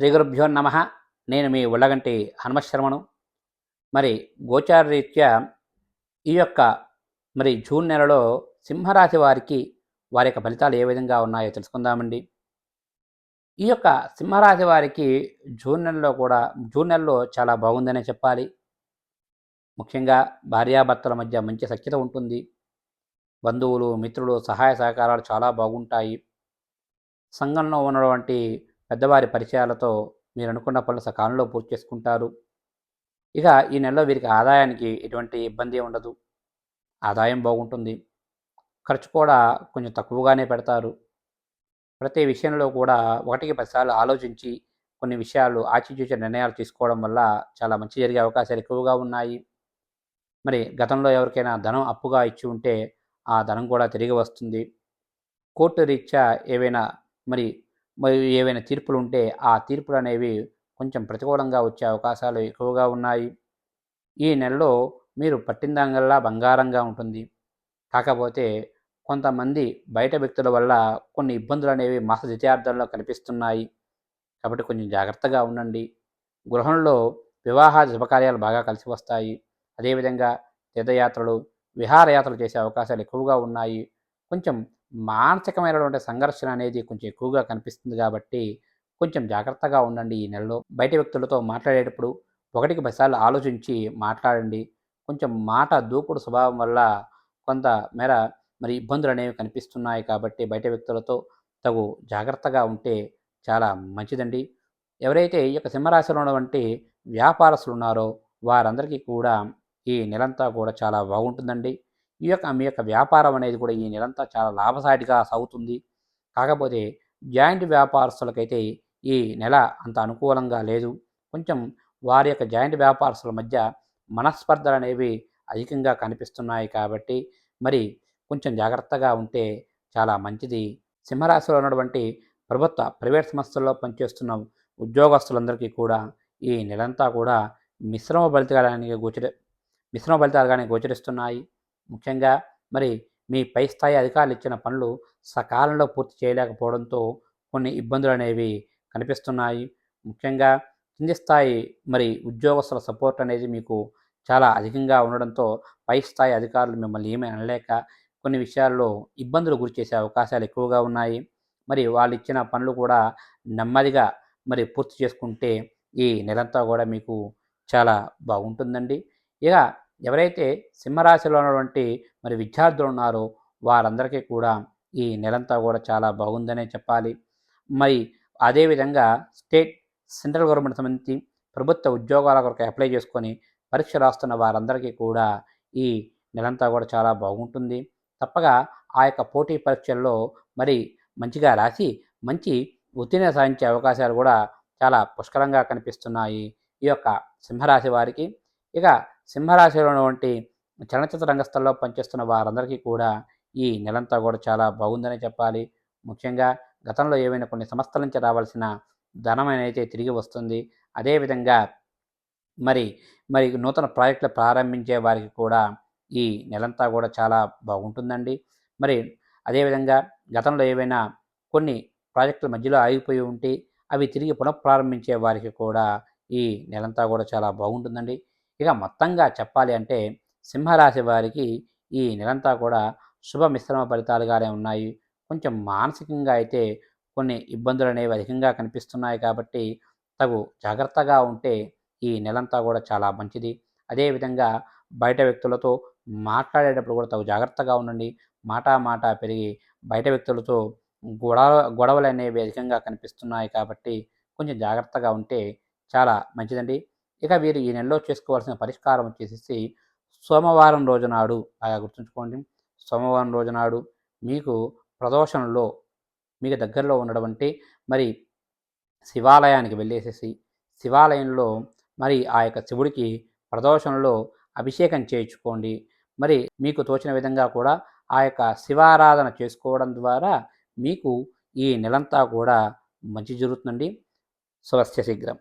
శ్రీ గురుభ్యో నమ. నేను మీ ఉళ్ళగంటి హనుమశర్మను మరి గోచారరీత్యా ఈ యొక్క మరి జూన్ నెలలో సింహరాశి వారికి వారి యొక్క ఫలితాలు ఏ విధంగా ఉన్నాయో తెలుసుకుందామండి. ఈ యొక్క సింహరాశి వారికి జూన్ నెలలో కూడా జూన్ నెలలో చాలా బాగుందనే చెప్పాలి. ముఖ్యంగా భార్యాభర్తల మధ్య మంచి సఖ్యత ఉంటుంది. బంధువులు మిత్రులు సహాయ సహకారాలు చాలా బాగుంటాయి. సంఘంలో ఉన్నటువంటి పెద్దవారి పరిచయాలతో మీరు అనుకున్న పనులు సకాలంలో పూర్తి చేసుకుంటారు. ఇక ఈ నెలలో వీరికి ఆదాయానికి ఎటువంటి ఇబ్బంది ఉండదు. ఆదాయం బాగుంటుంది. ఖర్చు కూడా కొంచెం తక్కువగానే పెడతారు. ప్రతి విషయంలో కూడా ఒకటికి పదిసార్లు ఆలోచించి కొన్ని విషయాలు ఆచిచూచే నిర్ణయాలు తీసుకోవడం వల్ల చాలా మంచి జరిగే అవకాశాలు ఎక్కువగా ఉన్నాయి. మరి గతంలో ఎవరికైనా ధనం అప్పుగా ఇచ్చి ఉంటే ఆ ధనం కూడా తిరిగి వస్తుంది. కోర్టు రీత్యా ఏవైనా మరి మరియు ఏవైనా తీర్పులు ఉంటే ఆ తీర్పులు అనేవి కొంచెం ప్రతికూలంగా వచ్చే అవకాశాలు ఎక్కువగా ఉన్నాయి. ఈ నెలలో మీరు పట్టిందంగల్లా బంగారంగా ఉంటుంది. కాకపోతే కొంతమంది బయట వ్యక్తుల వల్ల కొన్ని ఇబ్బందులు అనేవి మాస ద్వితీయార్థంలో కనిపిస్తున్నాయి. కాబట్టి కొంచెం జాగ్రత్తగా ఉండండి. గృహంలో వివాహ శుభకార్యాలు బాగా కలిసి వస్తాయి. అదేవిధంగా తీర్థయాత్రలు విహారయాత్రలు చేసే అవకాశాలు ఎక్కువగా ఉన్నాయి. కొంచెం మానసికమైనటువంటి సంఘర్షణ అనేది కొంచెం ఎక్కువగా కనిపిస్తుంది కాబట్టి కొంచెం జాగ్రత్తగా ఉండండి ఈ నెలలో. బయట వ్యక్తులతో మాట్లాడేటప్పుడు ఒకటికి పదిసార్లు ఆలోచించి మాట్లాడండి. కొంచెం మాట దూకుడు స్వభావం వల్ల కొంత మేర మరి ఇబ్బందులు అనేవి కనిపిస్తున్నాయి కాబట్టి బయట వ్యక్తులతో తగు జాగ్రత్తగా ఉంటే చాలా మంచిదండి. ఎవరైతే ఈ యొక్క సింహరాశిలో ఉన్నటువంటి వ్యాపారస్తులు ఉన్నారో వారందరికీ కూడా ఈ నెలంతా కూడా చాలా బాగుంటుందండి. ఈ యొక్క మీ యొక్క వ్యాపారం అనేది కూడా ఈ నెలంతా చాలా లాభసాటిగా సాగుతుంది. కాకపోతే జాయింట్ వ్యాపారస్తులకైతే ఈ నెల అంత అనుకూలంగా లేదు. కొంచెం వారి యొక్క జాయింట్ వ్యాపారస్తుల మధ్య మనస్పర్ధలు అనేవి అధికంగా కనిపిస్తున్నాయి కాబట్టి మరి కొంచెం జాగ్రత్తగా ఉంటే చాలా మంచిది. సింహరాశిలో ఉన్నటువంటి ప్రభుత్వ ప్రైవేట్ సంస్థల్లో పనిచేస్తున్న ఉద్యోగస్తులందరికీ కూడా ఈ నెలంతా కూడా మిశ్రమ ఫలితాలని గోచరి మిశ్రమ ఫలితాలుగానే గోచరిస్తున్నాయి. ముఖ్యంగా మరి మీ పై స్థాయి అధికారులు ఇచ్చిన పనులు సకాలంలో పూర్తి చేయలేకపోవడంతో కొన్ని ఇబ్బందులు అనేవి కనిపిస్తున్నాయి. ముఖ్యంగా కింది స్థాయి మరి ఉద్యోగస్తుల సపోర్ట్ అనేది మీకు చాలా అధికంగా ఉండడంతో పై స్థాయి అధికారులు మిమ్మల్ని ఏమీ అనలేక కొన్ని విషయాల్లో ఇబ్బందులు గురి చేసే అవకాశాలు ఎక్కువగా ఉన్నాయి. మరి వాళ్ళు ఇచ్చిన పనులు కూడా నెమ్మదిగా మరి పూర్తి చేసుకుంటే ఈ నెలంతా కూడా మీకు చాలా బాగుంటుందండి. ఇక ఎవరైతే సింహరాశిలో ఉన్నటువంటి మరి విద్యార్థులు ఉన్నారో వారందరికీ కూడా ఈ నెలంతా కూడా చాలా బాగుందనే చెప్పాలి. మరి అదేవిధంగా స్టేట్ సెంట్రల్ గవర్నమెంట్ సంబంధించి ప్రభుత్వ ఉద్యోగాల కొరకు అప్లై చేసుకొని పరీక్ష రాస్తున్న వారందరికీ కూడా ఈ నెలంతా కూడా చాలా బాగుంటుంది. తప్పగా ఆ యొక్క పోటీ పరీక్షల్లో మరి మంచిగా రాసి మంచి ఉత్తీర్ణ సాధించే అవకాశాలు కూడా చాలా పుష్కలంగా కనిపిస్తున్నాయి ఈ యొక్క సింహరాశి వారికి. ఇక సింహరాశిలో ఉన్నటువంటి చలనచిత్ర రంగస్థల్లో పనిచేస్తున్న వారందరికీ కూడా ఈ నెలంతా కూడా చాలా బాగుందని చెప్పాలి. ముఖ్యంగా గతంలో ఏవైనా కొన్ని సంస్థల నుంచి రావాల్సిన ధనం అయితే తిరిగి వస్తుంది. అదేవిధంగా మరి మరి నూతన ప్రాజెక్టులు ప్రారంభించే వారికి కూడా ఈ నెలంతా కూడా చాలా బాగుంటుందండి. మరి అదేవిధంగా గతంలో ఏవైనా కొన్ని ప్రాజెక్టుల మధ్యలో ఆగిపోయి ఉంటే అవి తిరిగి పునఃప్రారంభించే వారికి కూడా ఈ నెలంతా కూడా చాలా బాగుంటుందండి. ఇక మొత్తంగా చెప్పాలి అంటే సింహరాశి వారికి ఈ నెలంతా కూడా శుభ మిశ్రమ ఫలితాలుగానే ఉన్నాయి. కొంచెం మానసికంగా అయితే కొన్ని ఇబ్బందులు అనేవి అధికంగా కనిపిస్తున్నాయి కాబట్టి తగు జాగ్రత్తగా ఉంటే ఈ నెలంతా కూడా చాలా మంచిది. అదేవిధంగా బయట వ్యక్తులతో మాట్లాడేటప్పుడు కూడా తగు జాగ్రత్తగా ఉండండి. మాట మాట పెరిగి బయట వ్యక్తులతో గొడవ గొడవలు అనేవి అధికంగా కనిపిస్తున్నాయి కాబట్టి కొంచెం జాగ్రత్తగా ఉంటే చాలా మంచిదండి. ఇక వీరు ఈ నెలలో చేసుకోవాల్సిన పరిష్కారం వచ్చేసి సోమవారం రోజునాడు బాగా గుర్తుంచుకోండి. సోమవారం రోజునాడు మీకు ప్రదోషంలో మీకు దగ్గరలో ఉన్నటువంటి మరి శివాలయానికి వెళ్ళేసేసి శివాలయంలో మరి ఆ యొక్క శివుడికి ప్రదోషంలో అభిషేకం చేయించుకోండి. మరి మీకు తోచిన విధంగా కూడా ఆ యొక్క శివారాధన చేసుకోవడం ద్వారా మీకు ఈ నెలంతా కూడా మంచి జరుగుతుందండి. స్వస్య శీఘ్రం.